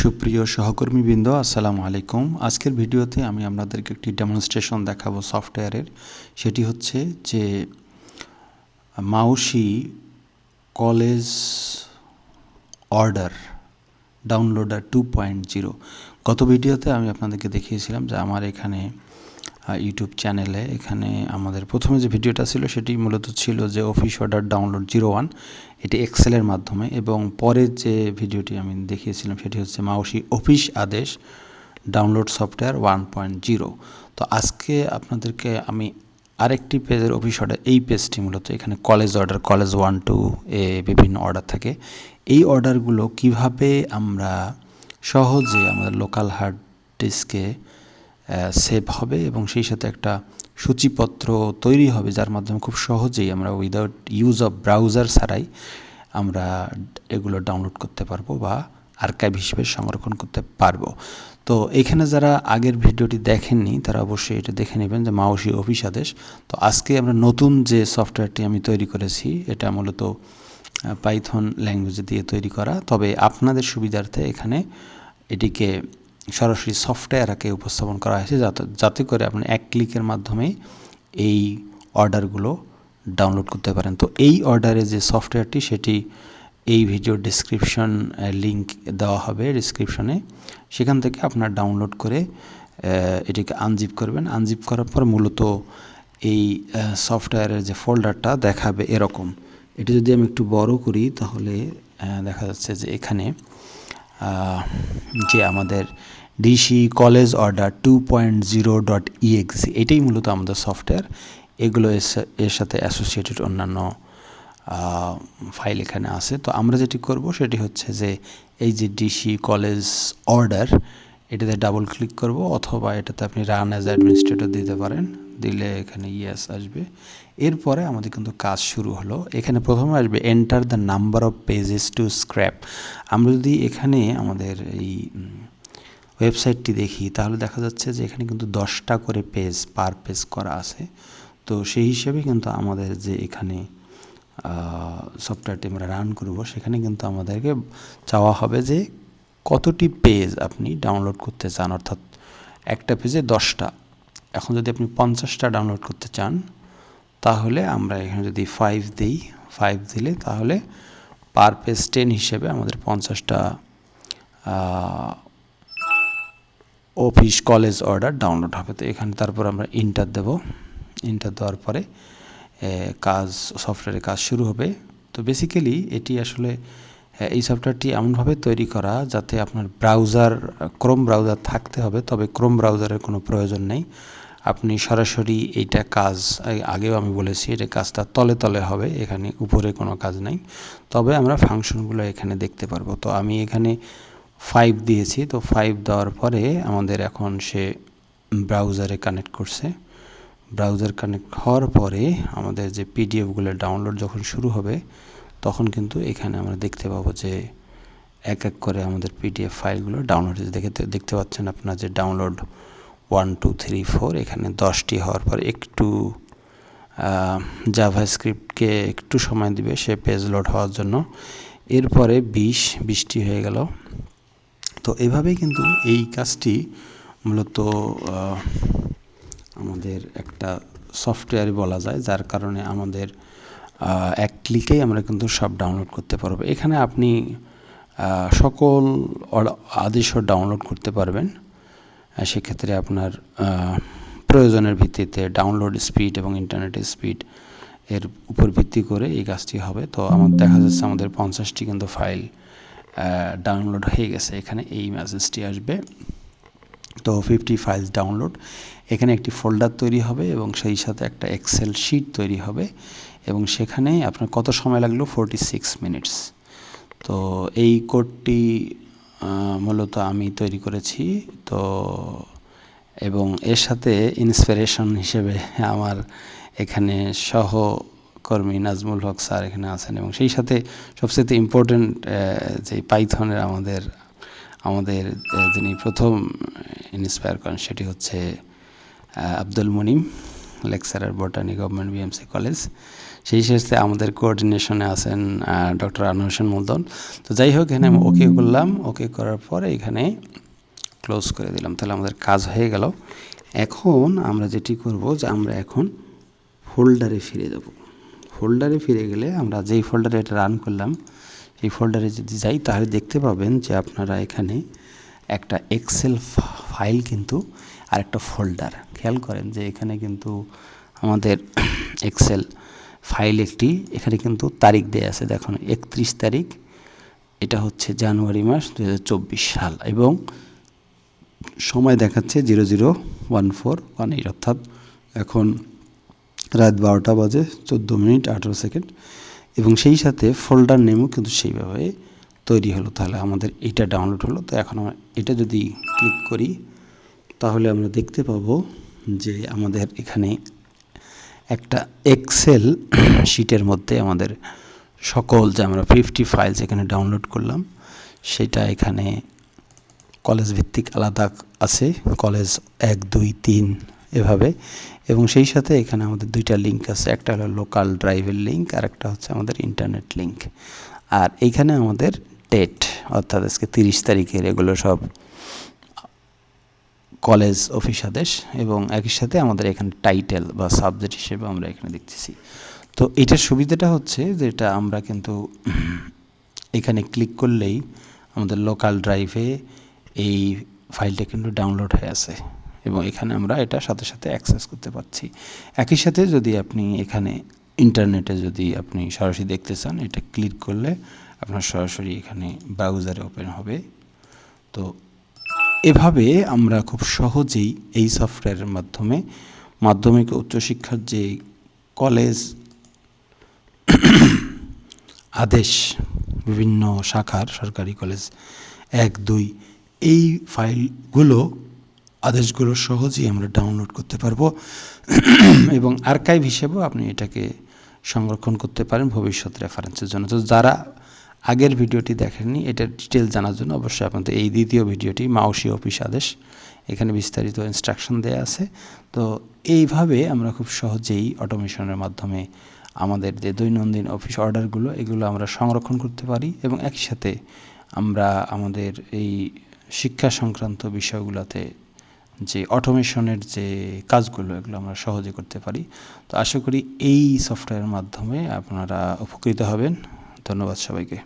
সুপ্রিয় সহকর্মীবৃন্দ, আসসালামু আলাইকুম। আজকের ভিডিওতে আমি আপনাদেরকে একটি ডেমনস্ট্রেশন দেখাবো সফটওয়্যারের সেটি হচ্ছে যে Maushi college order downloader two point zero. গত ভিডিওতে আমি আপনাদেরকে দেখিয়েছিলাম যে আমার এখানে ইউটিউব চ্যানেলে এখানে আমাদের প্রথমে যে ভিডিওটা ছিল, সেটি মূলত ছিল যে office order download zero one এটি এক্সেলের মাধ্যমে এবং পরের যে ভিডিওটি আমি দেখিয়েছিলাম, সেটি হচ্ছে মাউসি অফিস আদেশ download software one point zero তো আজকে আপনাদেরকে আমি আরেকটি পেজের অফিস অর্ডার এই পেজটি মূলত এখানে college order college one two এ বিভিন্ন অর্ডার থাকে। এই অর্ডারগুলো কীভাবে আমরা সহজে আমাদের লোকাল হার্ড ডিস্কে সেভ হবে এবং সেই সাথে একটা সূচিপত্র তৈরি হবে, যার মাধ্যমে খুব সহজেই আমরা উইদাউট ইউজ অফ ব্রাউজার ছাড়াই আমরা এগুলো ডাউনলোড করতে পারব বা আর্কাইভ হিসেবে সংরক্ষণ করতে পারব। তো এখানে যারা আগের ভিডিওটি দেখেননি, তারা অবশ্যই এটা দেখে নেবেন যে মাউসি অফিস আদেশ। তো আজকে আমরা নতুন যে সফটওয়্যারটি আমি তৈরি করেছি, এটা মূলত পাইথন ল্যাঙ্গুয়েজ দিয়ে তৈরি করা। তবে আপনাদের সুবিধার্থে এখানে এটিকে সরাসরি সফটওয়্যার আঁকে উপস্থাপন করা হয়েছে যাতে যাতে করে আপনি এক ক্লিকের মাধ্যমে এই অর্ডারগুলো ডাউনলোড করতে পারেন। তো এই অর্ডারে যে সফটওয়্যারটি, সেটি এই ভিডিও ডিসক্রিপশন লিঙ্ক দেওয়া হবে ডিসক্রিপশনে। সেখান থেকে আপনার ডাউনলোড করে এটিকে আনজিপ করবেন। আনজিপ করার পর মূলত এই সফটওয়্যারের যে ফোল্ডারটা দেখাবে এরকম। এটি যদি আমি একটু বড় করি, তাহলে দেখা যাচ্ছে যে এখানে যে আমাদের DC college order two point zero dot exe এটাই মূলত আমাদের সফটওয়্যার এগুলো এর সাথে অ্যাসোসিয়েটেড অন্যান্য ফাইল এখানে আছে। তো আমরা যেটি করব সেটি হচ্ছে যে এই যে ডিসি কলেজ অর্ডার এটাতে ডাবল ক্লিক করব, অথবা এটাতে আপনি রান অ্যাজ অ্যাডমিনিস্ট্রেটর দিতে পারেন, দিলে এখানে ইয়েস আসবে। এরপরে আমাদের কিন্তু কাজ শুরু হলো। এখানে প্রথমে আসবে enter the number of pages to scrape আমরা যদি এখানে আমাদের এই ওয়েবসাইটটি দেখি, তাহলে দেখা যাচ্ছে যে এখানে কিন্তু দশটা করে পেজ পার পেজ করা আছে। তো সেই হিসেবে কিন্তু আমাদের যে এখানে সফটওয়্যারটি আমরা রান করব, সেখানে কিন্তু আমাদেরকে চাওয়া হবে যে কতটি পেজ আপনি ডাউনলোড করতে চান? অর্থাৎ একটা পেজে দশটা। এখন যদি আপনি পঞ্চাশটা ডাউনলোড করতে চান, তাহলে আমরা এখানে যদি ফাইভ দিই ফাইভ দিলে তাহলে পার পেজ টেন হিসেবে আমাদের পঞ্চাশটা অফিস কলেজ অর্ডার ডাউনলোড হবে। তো এখানে তারপর আমরা ইন্টার দেব। ইন্টার দেওয়ার পরে কাজ সফটওয়্যারে কাজ শুরু হবে। তো বেসিক্যালি এটি আসলে এই সফটওয়্যারটি এমনভাবে তৈরি করা যাতে আপনার ব্রাউজার ক্রোম ব্রাউজার থাকতে হবে, তবে ক্রোম ব্রাউজারের কোনো প্রয়োজন নেই। আপনি সরাসরি এইটা কাজ আগেও আমি বলেছি, এটা কাজটা তলে তলে হবে, এখানে উপরে কোনো কাজ নাই। তবে আমরা ফাংশনগুলো এখানে দেখতে পারব। তো আমি এখানে ফাইভ দিয়েছি, তো ফাইভ দেওয়ার পরে আমাদের এখন সে ব্রাউজারে কানেক্ট করছে। ব্রাউজার কানেক্ট হওয়ার পরে আমাদের যে পিডিএফগুলো ডাউনলোড যখন শুরু হবে তখন কিন্তু এখানে আমরা দেখতে পাবো যে এক এক করে আমাদের পিডিএফ ফাইলগুলো ডাউনলোড দেখে দেখতে পাচ্ছেন আপনার যে download one two three four এখানে দশটি হওয়ার পর একটু জাভা স্ক্রিপ্টকে একটু সময় দিবে, সে পেজ লোড হওয়ার জন্য। এরপরে বিশ বৃষ্টি হয়ে গেল। তো এভাবেই কিন্তু এই কাজটি মূলত আমাদের একটা সফটওয়্যার বলা যায়, যার কারণে আমাদের এক ক্লিকেই আমরা কিন্তু সব ডাউনলোড করতে পারব। এখানে আপনি সকল আদেশও ডাউনলোড করতে পারবেন। সেক্ষেত্রে আপনার প্রয়োজনের ভিত্তিতে ডাউনলোড স্পিড এবং ইন্টারনেটের স্পিড এর উপর ভিত্তি করে এই কাজটি হবে। তো আমার দেখা যাচ্ছে আমাদের পঞ্চাশটি কিন্তু ফাইল ডাউনলোড হয়ে গেছে। এখানে এই মেসেজটি আসবে। তো ফিফটি ফাইলস ডাউনলোড এখানে একটি ফোল্ডার তৈরি হবে এবং সেই সাথে একটা এক্সেল শিট তৈরি হবে। এবং সেখানে আপনার কত সময় লাগল? ফোরটি সিক্স মিনিটস তো এই কোডটি মূলত আমি তৈরি করেছি। তো এবং এর সাথে ইন্সপিরেশন হিসেবে আমার এখানে সহকর্মী নাজমুল হক স্যার এখানে আছেন এবং সেই সাথে সবচেয়ে ইম্পর্টেন্ট যে পাইথনের আমাদের আমাদের যিনি প্রথম ইন্সপায়ার করেন সেটি হচ্ছে Abdul Munim. Lecturer botany government BMC college. সেই সাথে আমাদের কোঅর্ডিনেশনে আছেন ডক্টর আনোয়ার হোসেন মূলধন তো যাই হোক, এখানে আমি ওকে করলাম। ওকে করার পরে এখানে ক্লোজ করে দিলাম। তাহলে আমাদের কাজ হয়ে গেল। এখন আমরা যেটি করব যে আমরা এখন ফোল্ডারে ফিরে যাব। ফোল্ডারে ফিরে গেলে আমরা যেই ফোল্ডারে এটা রান করলাম এই ফোল্ডারে যদি যাই, তাহলে দেখতে পাবেন যে আপনারা এখানে একটা এক্সেল ফাইল কিন্তু আর একটা ফোল্ডার খেয়াল করেন যে এখানে কিন্তু আমাদের এক্সেল ফাইল একটি, এখানে কিন্তু তারিখ দেয়া আছে। দেখুন, একত্রিশ তারিখ, এটা হচ্ছে জানুয়ারি মাস দু হাজার চব্বিশ সাল এবং সময় দেখাচ্ছে zero zero one four one eight অর্থাৎ এখন রাত বারোটা বাজে চোদ্দ মিনিট আঠেরো সেকেন্ড এবং সেই সাথে ফোল্ডার নেমও কিন্তু সেইভাবে তৈরি হলো। তাহলে আমাদের এটা ডাউনলোড হলো। তো এখন আমরা এটা যদি ক্লিক করি তাহলে আমরা দেখতে পাবো যে আমাদের এখানে একটা এক্সেল শিটের মধ্যে আমাদের সকল যে আমরা ফিফটি ফাইলস এখানে ডাউনলোড করলাম, সেটা এখানে কলেজ ভিত্তিক আলাদা আছে কলেজ এক, দুই, তিন এভাবে। এবং সেই সাথে এখানে আমাদের দুইটা লিঙ্ক আছে, একটা হলো লোকাল ড্রাইভের লিঙ্ক আর একটা হচ্ছে আমাদের ইন্টারনেট লিঙ্ক আর এইখানে আমাদের ডেট অর্থাৎ আজকে তিরিশ তারিখের এগুলো সব কলেজ অফিস আদেশ এবং একই সাথে আমাদের এখানে টাইটেল বা সাবজেক্ট হিসেবে আমরা এখানে দেখতেছি। তো এটার সুবিধাটা হচ্ছে যেটা আমরা কিন্তু এখানে ক্লিক করলেই আমাদের লোকাল ড্রাইভে এই ফাইলটা কিন্তু ডাউনলোড হয়ে আছে এবং এখানে আমরা এটা সাথে সাথে অ্যাক্সেস করতে পারছি। একই সাথে যদি আপনি এখানে ইন্টারনেটে যদি আপনি সরাসরি দেখতে চান, এটা ক্লিক করলে আপনার সরাসরি এখানে ব্রাউজারে ওপেন হবে। তো এভাবে আমরা খুব সহজেই এই সফটওয়্যারের মাধ্যমে মাধ্যমিক উচ্চশিক্ষার যে কলেজ, আদেশ, বিভিন্ন শাখার সরকারি কলেজ এক, দুই, এই ফাইলগুলো, আদেশগুলো সহজেই আমরা ডাউনলোড করতে পারব এবং আর্কাইভ হিসেবেও আপনি এটাকে সংরক্ষণ করতে পারেন ভবিষ্যৎ রেফারেন্সের জন্য। তো যারা আগের ভিডিওটি দেখেননি এটার ডিটেল জানার জন্য অবশ্যই আপনাদের এই দ্বিতীয় ভিডিওটি মাউসি অফিস আদেশ, এখানে বিস্তারিত ইনস্ট্রাকশন দেয়া আছে। তো এইভাবে আমরা খুব সহজেই অটোমেশনের মাধ্যমে আমাদের যে দৈনন্দিন অফিস অর্ডারগুলো এগুলো আমরা সংরক্ষণ করতে পারি এবং একই সাথে আমরা আমাদের এই শিক্ষা সংক্রান্ত বিষয়গুলোতে যে অটোমেশনের যে কাজগুলো, এগুলো আমরা সহজে করতে পারি। তো আশা করি এই সফটওয়্যারের মাধ্যমে আপনারা উপকৃত হবেন। ধন্যবাদ সবাইকে।